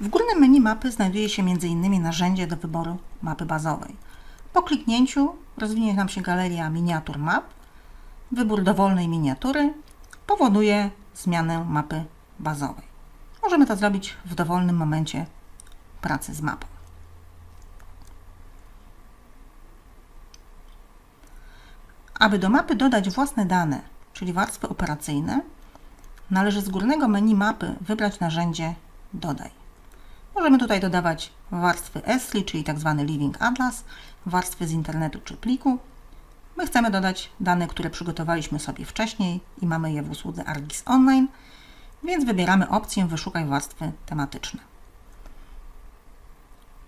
W górnym menu mapy znajduje się m.in. narzędzie do wyboru mapy bazowej. Po kliknięciu rozwinie nam się galeria miniatur map. Wybór dowolnej miniatury powoduje zmianę mapy bazowej. Możemy to zrobić w dowolnym momencie pracy z mapą. Aby do mapy dodać własne dane, czyli warstwy operacyjne, należy z górnego menu mapy wybrać narzędzie Dodaj. Możemy tutaj dodawać warstwy ESLI, czyli tzw. Living Atlas, warstwy z internetu czy pliku. My chcemy dodać dane, które przygotowaliśmy sobie wcześniej i mamy je w usłudze ArcGIS Online, więc wybieramy opcję Wyszukaj warstwy tematyczne.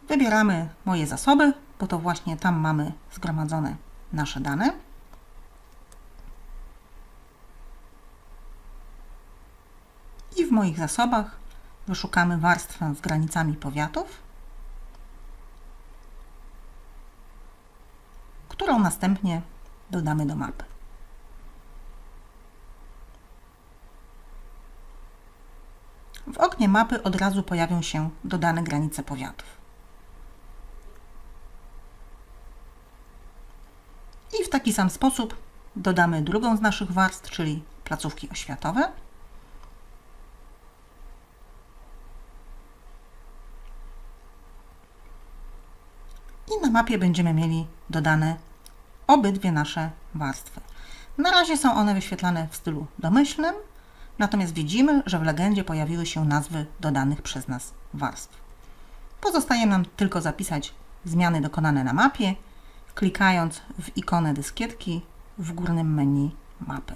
Wybieramy Moje zasoby, bo to właśnie tam mamy zgromadzone nasze dane. I w moich zasobach wyszukamy warstwę z granicami powiatów, którą następnie dodamy do mapy. W oknie mapy od razu pojawią się dodane granice powiatów. I w taki sam sposób dodamy drugą z naszych warstw, czyli placówki oświatowe. I na mapie będziemy mieli dodane obydwie nasze warstwy. Na razie są one wyświetlane w stylu domyślnym, natomiast widzimy, że w legendzie pojawiły się nazwy dodanych przez nas warstw. Pozostaje nam tylko zapisać zmiany dokonane na mapie, klikając w ikonę dyskietki w górnym menu mapy.